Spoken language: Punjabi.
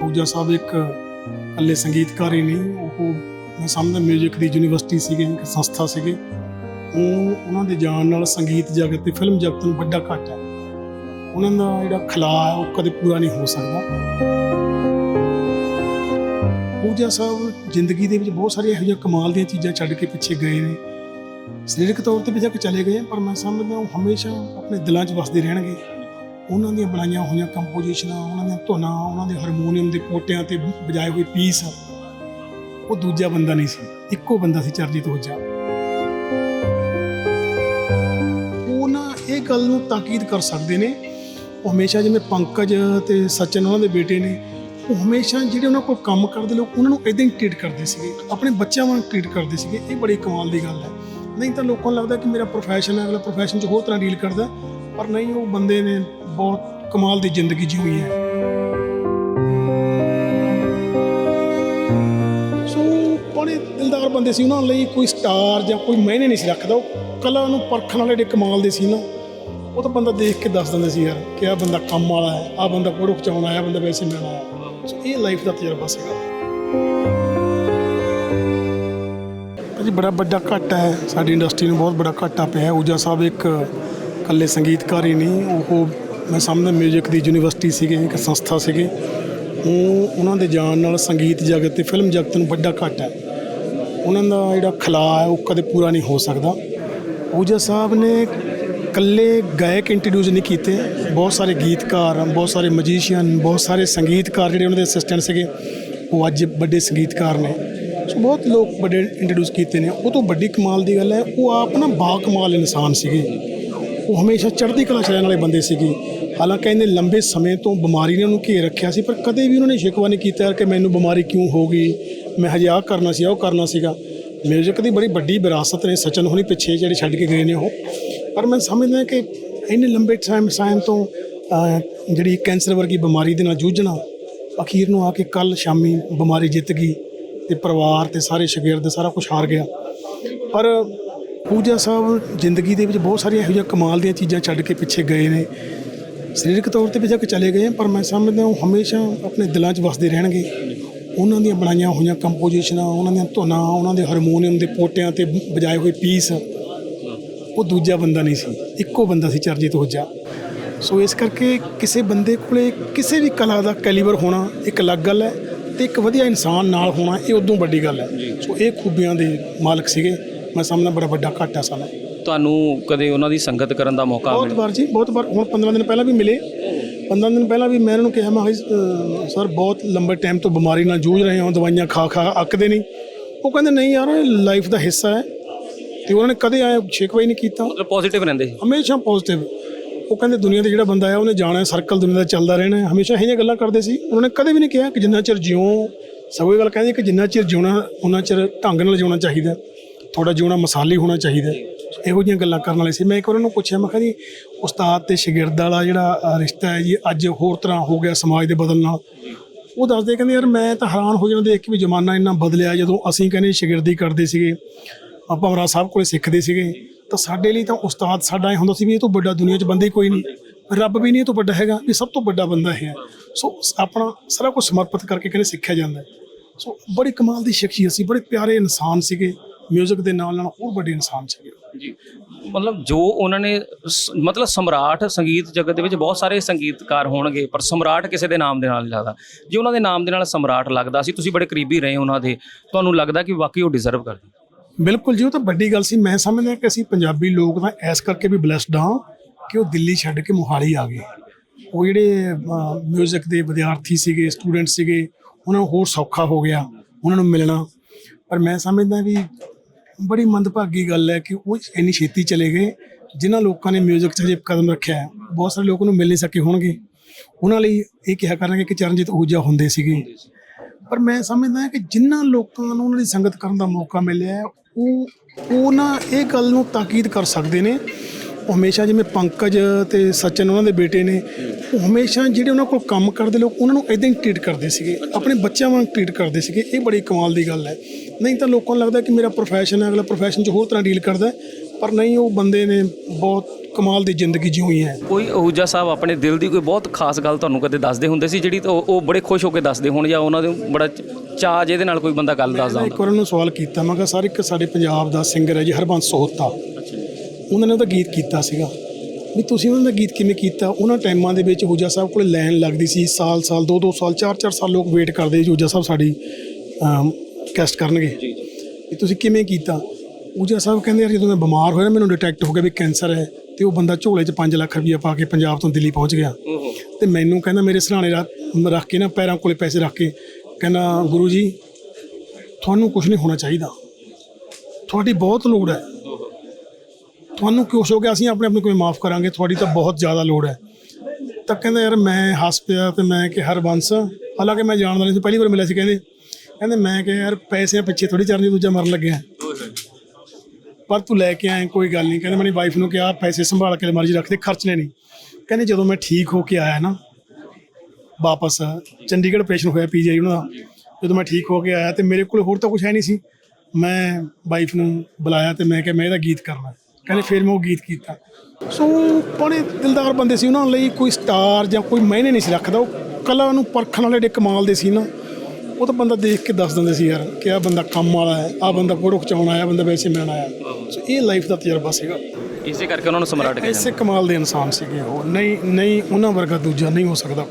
ਪੂਜਾ ਸਾਹਿਬ ਇੱਕ ਇਕੱਲੇ ਸੰਗੀਤਕਾਰ ਹੀ ਨਹੀਂ, ਉਹ ਮੈਂ ਸਮਝਦਾ 뮤직 ਦੀ ਯੂਨੀਵਰਸਿਟੀ ਸੀਗੇ, ਇੱਕ ਸੰਸਥਾ ਸੀਗੇ। ਉਹ ਉਹਨਾਂ ਦੇ ਜਾਣ ਨਾਲ ਸੰਗੀਤ ਜਗਤ ਤੇ ਫਿਲਮ ਜਗਤ ਨੂੰ ਵੱਡਾ ਘਾਟਾ ਹੈ। ਉਹਨਾਂ ਦਾ ਜਿਹੜਾ ਖਲਾ ਹੈ, ਉਹ ਕਦੇ ਪੂਰਾ ਨਹੀਂ ਹੋ ਸਕਦਾ। ਪੂਜਾ ਸਾਹਿਬ ਜ਼ਿੰਦਗੀ ਦੇ ਵਿੱਚ ਬਹੁਤ ਸਾਰੀਆਂ ਇਹੋ ਜਿਹੀਆਂ ਕਮਾਲ ਦੀਆਂ ਚੀਜ਼ਾਂ ਛੱਡ ਕੇ ਪਿੱਛੇ ਗਏ ਨੇ। ਸਰੀਰਕ ਤੌਰ ਤੇ ਬੇਸ਼ੱਕ ਚਲੇ ਗਏ ਪਰ ਮੈਂ ਸਮਝਦਾ ਉਹ ਹਮੇਸ਼ਾ ਆਪਣੇ ਦਿਲਾਂ 'ਚ ਵਸਦੇ ਰਹਿਣਗੇ। ਉਹਨਾਂ ਦੀਆਂ ਬਣਾਈਆਂ ਹੋਈਆਂ ਕੰਪੋਜੀਸ਼ਨਾਂ ਉਹਨਾਂ ਦੀਆਂ ਧੁਨਾਂ, ਉਹਨਾਂ ਦੇ ਹਾਰਮੋਨੀਅਮ ਦੇ ਪੋਟਿਆਂ ਤੇ ਵਜਾਏ ਹੋਏ ਪੀਸ ਉਹ ਦੂਜਾ ਬੰਦਾ ਨਹੀਂ ਸੀ, ਇੱਕੋ ਬੰਦਾ ਸੀ ਚਰਜੀਤ ਹੋਜਾ ਉਹ ਇਹ ਗੱਲ ਨੂੰ ਤਾਕੀਦ ਕਰ ਸਕਦੇ ਨੇ, ਉਹ ਹਮੇਸ਼ਾ ਜਿਵੇਂ ਪੰਕਜ ਤੇ ਸਚਨ ਉਹਨਾਂ ਦੇ ਬੇਟੇ ਨੇ, ਉਹ ਹਮੇਸ਼ਾ ਜਿਹੜੇ ਉਹਨਾਂ ਕੋਲ ਕੰਮ ਕਰਦੇ ਲੋਕ ਉਹਨਾਂ ਨੂੰ ਇਦਾਂ ਹੀ ਟ੍ਰੀਟ ਕਰਦੇ ਸੀਗੇ, ਆਪਣੇ ਬੱਚਿਆਂ ਵਾਂਗ ਟ੍ਰੀਟ ਕਰਦੇ ਸੀਗੇ, ਇਹ ਬੜੀ ਕਮਾਲ ਦੀ ਗੱਲ ਹੈ। ਨਹੀਂ ਤਾਂ ਲੋਕਾਂ ਨੂੰ ਲੱਗਦਾ ਕਿ ਮੇਰਾ ਪ੍ਰੋਫੈਸ਼ਨ ਹੈ, ਅਗਲਾ ਪ੍ਰੋਫੈਸ਼ਨ 'ਚ ਹੋਰ ਤਰ੍ਹਾਂ ਡੀਲ ਕਰਦਾ, ਪਰ ਨਹੀਂ, ਉਹ ਬੰਦੇ ਨੇ ਬਹੁਤ ਕਮਾਲ ਦੀ ਜ਼ਿੰਦਗੀ ਜੀ ਹੈ। ਸੋ ਬੜੇ ਦਿਲਦਾਰ ਬੰਦੇ ਸੀ। ਉਹਨਾਂ ਲਈ ਕੋਈ ਸਟਾਰ ਜਾਂ ਕੋਈ ਮਾਇਨੇ ਨਹੀਂ ਸੀ ਰੱਖਦਾ। ਉਹ ਕਲਾ ਨੂੰ ਪਰਖਣ ਵਾਲੇ ਜਿਹੜੇ ਕਮਾਲ ਦੇ ਸੀ ਨਾ, ਉਹ ਤਾਂ ਬੰਦਾ ਦੇਖ ਕੇ ਦੱਸ ਦਿੰਦਾ ਸੀ, ਯਾਰ, ਕਿ ਆਹ ਬੰਦਾ ਕੰਮ ਵਾਲਾ ਹੈ, ਆਹ ਬੰਦਾ ਫੋਟੋ ਖਿਚਾਉਣ ਆਇਆ, ਬੰਦਾ ਵੈਸੇ ਮਿਲਣ ਆਇਆ ਇਹ ਲਾਈਫ ਦਾ ਤਜਰਬਾ ਸੀਗਾ। ਜੀ ਬੜਾ ਵੱਡਾ ਘਾਟਾ ਹੈ। ਸਾਡੀ ਇੰਡਸਟਰੀ ਨੂੰ ਬਹੁਤ ਬੜਾ ਘਾਟਾ ਪਿਆ ਹੈ। ਊਜਾ ਸਾਹਿਬ ਇੱਕ ਇਕੱਲੇ ਸੰਗੀਤਕਾਰ ਹੀ ਨਹੀਂ, ਉਹ ਮੈਂ ਸਮਝਦਾ 뮤직 ਦੀ ਯੂਨੀਵਰਸਿਟੀ ਸੀਗੇ, ਇੱਕ ਸੰਸਥਾ ਸੀਗੇ। ਉਹ ਉਹਨਾਂ ਦੇ ਜਾਣ ਨਾਲ ਸੰਗੀਤ ਜਗਤ ਤੇ ਫਿਲਮ ਜਗਤ ਨੂੰ ਵੱਡਾ ਘਾਟਾ ਹੈ। ਉਹਨਾਂ ਦਾ ਜਿਹੜਾ ਖਲਾ ਹੈ, ਉਹ ਕਦੇ ਪੂਰਾ ਨਹੀਂ ਹੋ ਸਕਦਾ। ਊਜਾ ਸਾਹਿਬ ਨੇ ਇਕੱਲੇ ਗਾਇਕ ਇੰਟਰੋਡਿਊਸ ਨਹੀਂ ਕੀਤੇ। ਬਹੁਤ ਸਾਰੇ ਗੀਤਕਾਰ, ਬਹੁਤ ਸਾਰੇ ਮੈਜੀਸ਼ੀਅਨ ਬਹੁਤ ਸਾਰੇ ਸੰਗੀਤਕਾਰ ਜਿਹੜੇ ਉਹਨਾਂ ਦੇ ਅਸਿਸਟੈਂਟ ਸੀਗੇ, ਉਹ ਅੱਜ ਵੱਡੇ ਸੰਗੀਤਕਾਰ ਨੇ। ਸੋ ਬਹੁਤ ਲੋਕ ਵੱਡੇ ਇੰਟਰੋਡਿਊਸ ਕੀਤੇ ਨੇ। ਉਹ ਤੋਂ ਵੱਡੀ ਕਮਾਲ ਦੀ ਗੱਲ ਹੈ, ਉਹ ਆਪ ਨਾ ਬਾ ਕਮਾਲ ਇਨਸਾਨ ਸੀਗੇ। ਉਹ ਹਮੇਸ਼ਾ ਚੜ੍ਹਦੀ ਕਲਾ ਚ ਰਹਿਣ ਵਾਲੇ ਬੰਦੇ ਸੀਗੇ। ਹਾਲਾਂਕਿ ਇਹਨੇ ਲੰਬੇ ਸਮੇਂ ਤੋਂ ਬਿਮਾਰੀ ਨੇ ਉਹਨੂੰ ਘੇਰ ਰੱਖਿਆ ਸੀ, ਪਰ ਕਦੇ ਵੀ ਉਹਨਾਂ ਨੇ ਸ਼ਿਕਵਾ ਨਹੀਂ ਕੀਤਾ ਯਾਰ ਕਿ ਮੈਨੂੰ ਬਿਮਾਰੀ ਕਿਉਂ ਹੋ ਗਈ? ਮੈਂ ਹਜੇ ਆਹ ਕਰਨਾ ਸੀ ਉਹ ਕਰਨਾ ਸੀਗਾ। ਮਿਊਜ਼ਿਕ ਦੀ ਬੜੀ ਵੱਡੀ ਵਿਰਾਸਤ ਨੇ, ਸਚਨ ਹੋਣੀ ਪਿੱਛੇ ਜਿਹੜੇ ਛੱਡ ਕੇ ਗਏ ਨੇ ਉਹ। ਪਰ ਮੈਂ ਸਮਝਦਾ ਕਿ ਇੰਨੇ ਲੰਬੇ ਟਾਈਮ ਸਾਇਮ ਤੋਂ ਜਿਹੜੀ ਕੈਂਸਰ ਵਰਗੀ ਬਿਮਾਰੀ ਦੇ ਨਾਲ ਜੂਝਣਾ, ਅਖੀਰ ਨੂੰ ਆ ਕੇ ਕੱਲ ਸ਼ਾਮੀ ਬਿਮਾਰੀ ਜਿੱਤ ਗਈ ਤੇ ਪਰਿਵਾਰ ਤੇ ਸਾਰੇ ਸ਼ਾਗਿਰਦ ਸਾਰਾ ਕੁਝ ਹਾਰ ਗਿਆ। ਪਰ ਪੂਜਾ ਸਾਹਿਬ ਜ਼ਿੰਦਗੀ ਦੇ ਵਿੱਚ ਬਹੁਤ ਸਾਰੀਆਂ ਇਹੋ ਜਿਹੀਆਂ ਕਮਾਲ ਦੀਆਂ ਚੀਜ਼ਾਂ ਛੱਡ ਕੇ ਪਿੱਛੇ ਗਏ ਨੇ। ਸਰੀਰਕ ਤੌਰ ਤੇ ਬੇਸ਼ੱਕ ਚਲੇ ਗਏ ਪਰ ਮੈਂ ਸਮਝਦਾ ਉਹ ਹਮੇਸ਼ਾ ਆਪਣੇ ਦਿਲਾਂ 'ਚ ਵਸਦੇ ਰਹਿਣਗੇ। ਉਹਨਾਂ ਦੀਆਂ ਬਣਾਈਆਂ ਹੋਈਆਂ ਕੰਪੋਜੀਸ਼ਨਾਂ ਉਹਨਾਂ ਦੀਆਂ ਧੁਨਾਂ, ਉਹਨਾਂ ਦੇ ਹਾਰਮੋਨੀਅਮ ਦੇ ਪੋਟਿਆਂ ਤੇ ਵਜਾਏ ਹੋਏ ਪੀਸ ਉਹ ਦੂਜਾ ਬੰਦਾ ਨਹੀਂ ਸੀ, ਇੱਕੋ ਬੰਦਾ ਸੀ ਚਰਜੀਤ ਹੋਜਾ ਸੋ ਇਸ ਕਰਕੇ ਕਿਸੇ ਬੰਦੇ ਕੋਲੇ ਕਿਸੇ ਵੀ ਕਲਾ ਦਾ ਕੈਲੀਬਰ ਹੋਣਾ ਇੱਕ ਅਲੱਗ ਗੱਲ ਹੈ ਤੇ ਇੱਕ ਵਧੀਆ ਇਨਸਾਨ ਨਾਲ ਹੋਣਾ ਇਹ ਉਦੋਂ ਵੱਡੀ ਗੱਲ ਹੈ। ਸੋ ਇਹ ਖੂਬੀਆਂ ਦੇ ਮਾਲਕ ਸੀਗੇ, ਮੈਂ ਸਮਝਦਾ ਬੜਾ ਵੱਡਾ ਘਾਟਾ ਸਾਨੂੰ। ਤੁਹਾਨੂੰ ਕਦੇ ਉਹਨਾਂ ਦੀ ਸੰਗਤ ਕਰਨ ਦਾ ਮੌਕਾ ਬਹੁਤ ਮਿਲਿਆ? ਵਾਰ ਜੀ ਬਹੁਤ ਵਾਰ। ਹੁਣ 15 ਦਿਨ ਪਹਿਲਾਂ ਵੀ ਮਿਲੇ। 15 ਦਿਨ ਪਹਿਲਾਂ ਵੀ ਮੈਂ ਇਹਨਾਂ ਨੂੰ ਕਿਹਾ ਮੈਂ ਕਿਹਾ, ਅਹ, ਸਰ ਬਹੁਤ ਲੰਬੇ ਟਾਈਮ ਤੋਂ ਬਿਮਾਰੀ ਨਾਲ ਜੂਝ ਰਹੇ ਹਾਂ ਦਵਾਈਆਂ ਖਾ ਖਾ ਅੱਕਦੇ ਨਹੀਂ। ਉਹ ਕਹਿੰਦੇ ਨਹੀਂ ਯਾਰ ਲਾਈਫ ਦਾ ਹਿੱਸਾ ਹੈ। ਤੇ ਉਹਨਾਂ ਨੇ ਕਦੇ ਆਏ ਸ਼ਿਕਵਾ ਹੀ ਨਹੀਂ ਕੀਤਾ। ਮਤਲਬ ਪੋਜ਼ਿਟਿਵ ਰਹਿੰਦੇ ਸੀ? ਹਮੇਸ਼ਾ ਪੋਜ਼ਿਟਿਵ ਉਹ ਕਹਿੰਦੇ ਦੁਨੀਆ ਤੇ ਜਿਹੜਾ ਬੰਦਾ ਹੈ ਉਹਨੇ ਜਾਣਾ ਸਰਕਲ ਦੁਨੀਆ ਦਾ ਚੱਲਦਾ ਰਹਿਣਾ ਹੈ। ਹਮੇਸ਼ਾ ਇਹ ਜਿਹੀਆਂ ਗੱਲਾਂ ਕਰਦੇ ਸੀ। ਉਹਨਾਂ ਨੇ ਕਦੇ ਵੀ ਨਹੀਂ ਕਿਹਾ ਕਿ ਜਿੰਨਾ ਚਿਰ ਜਿਉਂ ਸਗੋਂ ਇਹ ਗੱਲ ਕਹਿੰਦੇ ਕਿ ਜਿੰਨਾ ਚਿਰ ਜਿਉਣਾ ਉਹਨਾਂ ਚਿਰ ਢੰਗ ਨਾਲ ਜਿਉਣਾ ਚਾਹੀਦਾ ਥੋੜਾ ਜਿਉਣਾ ਮਸਾਲੀ ਹੋਣਾ ਚਾਹੀਦਾ ਇਹੋ ਜਿਹੀਆਂ ਗੱਲਾਂ ਕਰਨ ਵਾਲੇ ਸੀ। ਮੈਂ ਇੱਕ ਉਹਨਾਂ ਨੂੰ ਪੁੱਛਿਆ, ਮੈਂ ਕਿਹਾ ਜੀ, ਉਸਤਾਦ ਤੇ ਸ਼ਾਗਿਰਦ ਵਾਲਾ ਜਿਹੜਾ ਰਿਸ਼ਤਾ ਹੈ ਜੀ, ਅੱਜ ਹੋਰ ਤਰ੍ਹਾਂ ਹੋ ਗਿਆ ਸਮਾਜ ਦੇ ਬਦਲ ਨਾਲ। ਉਹ ਦੱਸਦੇ ਕਹਿੰਦੇ, ਯਾਰ, ਮੈਂ ਤਾਂ ਹੈਰਾਨ ਹੋ ਜਾਣਾ ਦੇਖ ਕੇ ਵੀ ਜ਼ਮਾਨਾ ਇੰਨਾ ਬਦਲਿਆ ਜਦੋਂ ਅਸੀਂ ਕਹਿੰਦੇ ਸ਼ਾਗਿਰਦੀ ਕਰਦੇ ਸੀਗੇ, ਆਪਾਂ ਮਹਾਰਾਜ ਸਾਹਿਬ ਕੋਲੇ ਸਿੱਖਦੇ ਸੀਗੇ। ਤਾਂ ਸਾਡੇ ਲਈ ਤਾਂ ਉਸਤਾਦ ਸਾਡਾ ਇਹ ਹੁੰਦਾ ਸੀ ਵੀ ਇਹ ਤੋਂ ਵੱਡਾ ਦੁਨੀਆ 'ਚ ਬੰਦਾ ਹੀ ਕੋਈ ਨਹੀਂ। ਰੱਬ ਵੀ ਨਹੀਂ ਇਹ ਤੋਂ ਵੱਡਾ ਹੈਗਾ ਵੀ ਸਭ ਤੋਂ ਵੱਡਾ ਬੰਦਾ ਇਹ ਹੈ। ਸੋ ਆਪਣਾ ਸਾਰਾ ਕੁਝ ਸਮਰਪਿਤ ਕਰਕੇ ਕਹਿੰਦੇ ਸਿੱਖਿਆ ਜਾਂਦਾ ਸੋ ਬੜੀ ਕਮਾਲ ਦੀ ਸ਼ਖਸੀਅਤ ਸੀ, ਬੜੇ ਪਿਆਰੇ ਇਨਸਾਨ ਸੀਗੇ। 뮤직 ਦੇ ਨਾਲ ਨਾਲ ਹੋਰ ਵੱਡੇ ਇਨਸਾਨ ਸੀਗੇ ਜੀ ਮਤਲਬ ਜੋ ਉਹਨਾਂ ਨੇ ਸ- ਮਤਲਬ ਸਮਰਾਟ ਸੰਗੀਤ ਜਗਤ ਦੇ ਵਿੱਚ ਬਹੁਤ ਸਾਰੇ ਸੰਗੀਤਕਾਰ ਹੋਣਗੇ ਪਰ ਸਮਰਾਟ ਕਿਸੇ ਦੇ ਨਾਮ ਦੇ ਨਾਲ ਨਹੀਂ ਲੱਗਦਾ ਜੇ ਉਹਨਾਂ ਦੇ ਨਾਮ ਦੇ ਨਾਲ ਸਮਰਾਟ ਲੱਗਦਾ ਸੀ ਤੁਸੀਂ ਬੜੇ ਕਰੀਬੀ ਰਹੇ ਉਹਨਾਂ ਦੇ ਤੁਹਾਨੂੰ ਲੱਗਦਾ ਕਿ ਵਾਕਈ ਉਹ ਡਿਜ਼ਰਵ ਕਰਦੇ ਬਿਲਕੁਲ ਜੀ ਉਹ ਤਾਂ ਵੱਡੀ ਗੱਲ ਸੀ ਮੈਂ ਸਮਝਦਾ ਕਿ ਅਸੀਂ ਪੰਜਾਬੀ ਲੋਕ ਤਾਂ ਐਸ ਕਰਕੇ ਵੀ ਬlesed ਹਾਂ ਕਿ ਉਹ ਦਿੱਲੀ ਛੱਡ ਕੇ ਮੋਹਾਲੀ ਆ ਗਏ ਉਹ ਜਿਹੜੇ 뮤직 ਦੇ ਵਿਦਿਆਰਥੀ ਸੀਗੇ ਸਟੂਡੈਂਟ ਸੀਗੇ ਉਹਨਾਂ ਨੂੰ ਹੋਰ ਸੌਖਾ ਹੋ ਗਿਆ ਉਹਨਾਂ ਨੂੰ ਮਿਲਣਾ ਪਰ ਮੈਂ ਸਮਝਦਾ ਵੀ ਬੜੀ ਮੰਦਭਾਗੀ ਗੱਲ ਹੈ ਕਿ ਉਹ ਇੰਨੀ ਛੇਤੀ ਚਲੇ ਗਏ ਜਿਨ੍ਹਾਂ ਲੋਕਾਂ ਨੇ 뮤직 'ਚ ਜੇ ਕਦਮ ਰੱਖਿਆ ਹੈ, ਬਹੁਤ ਸਾਰੇ ਲੋਕ ਉਹਨੂੰ ਮਿਲ ਨਹੀਂ ਸਕੇ ਹੋਣਗੇ। ਉਹਨਾਂ ਲਈ ਇਹ ਕਿਹਾ ਕਰਾਂਗੇ ਕਿ ਚਰਨਜੀਤ ਊਜਾ ਹੁੰਦੇ ਸੀਗੇ। ਪਰ ਮੈਂ ਸਮਝਦਾ ਕਿ ਜਿਨ੍ਹਾਂ ਲੋਕਾਂ ਨੂੰ ਉਹਨਾਂ ਦੀ ਸੰਗਤ ਕਰਨ ਦਾ ਮੌਕਾ ਮਿਲਿਆ ਉਹ ਉਹ ਨਾ ਇਹ ਗੱਲ ਨੂੰ ਤਾਕੀਦ ਕਰ ਸਕਦੇ ਨੇ ਉਹ ਹਮੇਸ਼ਾ ਜਿਵੇਂ ਪੰਕਜ ਤੇ ਸਚਨ ਉਹਨਾਂ ਦੇ ਬੇਟੇ ਨੇ ਉਹ ਹਮੇਸ਼ਾ ਜਿਹੜੇ ਉਹਨਾਂ ਕੋਲ ਕੰਮ ਕਰਦੇ ਲੋਕ ਉਹਨਾਂ ਨੂੰ ਇਦਾਂ ਹੀ ਟ੍ਰੀਟ ਕਰਦੇ ਸੀਗੇ। ਆਪਣੇ ਬੱਚਿਆਂ ਵਾਂਗ ਟ੍ਰੀਟ ਕਰਦੇ ਸੀਗੇ। ਇਹ ਬੜੀ ਕਮਾਲ ਦੀ ਗੱਲ ਹੈ। ਨਹੀਂ ਤਾਂ ਲੋਕਾਂ ਨੂੰ ਲੱਗਦਾ ਕਿ ਮੇਰਾ ਪ੍ਰੋਫੈਸ਼ਨ ਹੈ ਅਗਲਾ ਪ੍ਰੋਫੈਸ਼ਨ 'ਚ ਹੋਰ ਤਰ੍ਹਾਂ ਡੀਲ ਕਰਦਾ। ਪਰ ਨਹੀਂ ਉਹ ਬੰਦੇ ਨੇ ਬਹੁਤ ਕਮਾਲ ਦੀ ਜ਼ਿੰਦਗੀ ਜਿਉਈ ਹੈ ਕੋਈ ਅਹੂਜਾ ਸਾਹਿਬ ਆਪਣੇ ਦਿਲ ਦੀ ਕੋਈ ਬਹੁਤ ਖਾਸ ਗੱਲ ਤੁਹਾਨੂੰ ਕਦੇ ਦੱਸਦੇ ਹੁੰਦੇ ਸੀ ਜਿਹੜੀ ਉਹ ਉਹ ਬੜੇ ਖੁਸ਼ ਹੋ ਕੇ ਦੱਸਦੇ ਹੋਣ ਜਾਂ ਉਹਨਾਂ ਦੇ ਬੜਾ ਚਾਅ ਜਿਹਦੇ ਨਾਲ ਕੋਈ ਬੰਦਾ ਗੱਲ ਦੱਸਦਾ ਇੱਕ ਵਾਰ ਉਹਨੂੰ ਸਵਾਲ ਕੀਤਾ ਮੈਂ ਕਿਹਾ ਸਰ ਇੱਕ ਸਾਡੇ ਪੰਜਾਬ ਦਾ ਸਿੰਗਰ ਹੈ ਜੀ ਹਰਬੰਸ ਸੋਹਤਾ। ਉਹਨਾਂ ਨੇ ਉਹਦਾ ਗੀਤ ਕੀਤਾ ਸੀਗਾ। ਵੀ ਤੁਸੀਂ ਉਹਨਾਂ ਦਾ ਗੀਤ ਕਿਵੇਂ ਕੀਤਾ? ਉਹਨਾਂ ਟਾਈਮਾਂ ਦੇ ਵਿੱਚ ਹੂਜਾ ਸਾਹਿਬ ਕੋਲ ਲਾਈਨ ਲੱਗਦੀ ਸੀ। ਸਾਲ ਸਾਲ ਦੋ ਦੋ ਸਾਲ ਚਾਰ ਚਾਰ ਸਾਲ ਲੋਕ ਵੇਟ ਕਰਦੇ ਸੀ ਹੂਜਾ ਸਾਹਿਬ ਸਾਡੀ ਕੈਸਟ ਕਰਨਗੇ। ਜੀ ਵੀ ਤੁਸੀਂ ਕਿਵੇਂ ਕੀਤਾ? ਊਜਾ ਸਾਹਿਬ ਕਹਿੰਦੇ ਯਾਰ ਜਦੋਂ ਮੈਂ ਬਿਮਾਰ ਹੋਇਆ ਮੈਨੂੰ ਡਿਟੈਕਟ ਹੋ ਗਿਆ ਵੀ ਕੈਂਸਰ ਹੈ ਤੇ ਉਹ ਬੰਦਾ ਝੋਲੇ 'ਚ 5 ਲੱਖ ਰੁਪਈਆ ਪਾ ਕੇ ਪੰਜਾਬ ਤੋਂ ਦਿੱਲੀ ਪਹੁੰਚ ਗਿਆ। ਤੇ ਮੈਨੂੰ ਕਹਿੰਦਾ ਮੇਰੇ ਸਰਾਣੇ ਰੱਖ ਕੇ ਨਾ ਪੈਰਾਂ ਕੋਲੇ ਪੈਸੇ ਰੱਖ ਕੇ ਕਹਿੰਦਾ ਗੁਰੂ ਜੀ ਤੁਹਾਨੂੰ ਕੁਝ ਨਹੀਂ ਹੋਣਾ ਚਾਹੀਦਾ। ਤੁਹਾਡੀ ਬਹੁਤ ਲੋੜ ਹੈ। ਤੁਹਾਨੂੰ ਕੁਛ ਹੋ ਗਿਆ, ਅਸੀਂ ਆਪਣੇ ਆਪ ਨੂੰ ਕਿਵੇਂ ਮਾਫ ਕਰਾਂਗੇ? ਤੁਹਾਡੀ ਤਾਂ ਬਹੁਤ ਜ਼ਿਆਦਾ ਲੋੜ ਹੈ। ਤਾਂ ਕਹਿੰਦਾ ਯਾਰ ਮੈਂ ਹੱਸ ਪਿਆ ਤੇ ਮੈਂ ਕਿ ਹਰਬੰਸ ਹਾਲਾਂਕਿ ਮੈਂ ਜਾਣਦਾ ਨਹੀਂ ਸੀ, ਪਹਿਲੀ ਵਾਰ ਮਿਲਿਆ ਸੀ ਕਹਿੰਦੇ। ਕਹਿੰਦੇ ਮੈਂ ਕਿ ਯਾਰ ਪੈਸਿਆਂ ਪਿੱਛੇ ਥੋੜੀ ਚਰਨੀ ਦੂਜਾ ਮਰਨ ਲੱਗਿਆ। ਪਰ ਤੂੰ ਲੈ ਕੇ ਆਏ ਕੋਈ ਗੱਲ ਨਹੀਂ। ਕਹਿੰਦੇ ਮੇਰੀ ਵਾਈਫ ਨੂੰ ਕਿਹਾ, ਪੈਸੇ ਸੰਭਾਲ ਕੇ ਅਲਮਾਰੀ 'ਚ ਰੱਖ ਦੇ ਖਰਚਣੇ ਨਹੀਂ ਕਹਿੰਦੇ ਜਦੋਂ ਮੈਂ ਠੀਕ ਹੋ ਕੇ ਆਇਆ ਨਾ, ਵਾਪਸ, ਚੰਡੀਗੜ੍ਹ ਆਪਰੇਸ਼ਨ ਹੋਇਆ ਪੀਜੀਆਈ ਉਹਨਾਂ ਦਾ। ਜਦੋਂ ਮੈਂ ਠੀਕ ਹੋ ਕੇ ਆਇਆ ਤੇ ਮੇਰੇ ਕੋਲ ਹੋਰ ਤਾਂ ਕੁਝ ਹੈ ਨਹੀਂ ਸੀ। ਮੈਂ ਵਾਈਫ ਨੂੰ ਬੁਲਾਇਆ ਤੇ ਮੈਂ ਕਿਹਾ ਮੈਂ ਇਹਦਾ ਗੀਤ ਕਰਨਾ। ਕਹਿੰਦੇ ਫਿਰ ਮੈਂ ਉਹ ਗੀਤ ਕੀਤਾ। ਸੋ ਬੜੇ ਦਿਲਦਾਰ ਬੰਦੇ ਸੀ ਉਹਨਾਂ ਲਈ ਕੋਈ ਸਟਾਰ ਜਾਂ ਕੋਈ ਮਾਇਨੇ ਨਹੀਂ ਸੀ ਰੱਖਦਾ। ਉਹ ਕਲਾ ਨੂੰ ਪਰਖਣ ਵਾਲੇ ਡੇ ਕਮਾਲ ਦੇ ਸੀ ਨਾ ਉਹ ਤਾਂ ਬੰਦਾ ਦੇਖ ਕੇ ਦੱਸ ਦਿੰਦੇ ਸੀ ਯਾਰ ਕਿ ਆਹ ਬੰਦਾ ਕੰਮ ਵਾਲਾ ਹੈ ਆਹ ਬੰਦਾ ਫੋਟੋ ਖਿਚਾਉਣ ਆਇਆ ਬੰਦਾ ਵੈਸੇ ਮਿਲਣ ਆਇਆ। ਸੋ ਇਹ ਲਾਈਫ ਦਾ ਤਜਰਬਾ ਸੀਗਾ। ਇਸੇ ਕਰਕੇ ਉਹਨਾਂ ਨੂੰ ਸਮਰਾਟ ਕਹਿੰਦੇ ਐਸੇ ਕਮਾਲ ਦੇ ਇਨਸਾਨ ਸੀਗੇ ਉਹ। ਨਹੀਂ ਨਹੀਂ ਉਹਨਾਂ ਵਰਗਾ ਦੂਜਾ ਨਹੀਂ ਹੋ ਸਕਦਾ।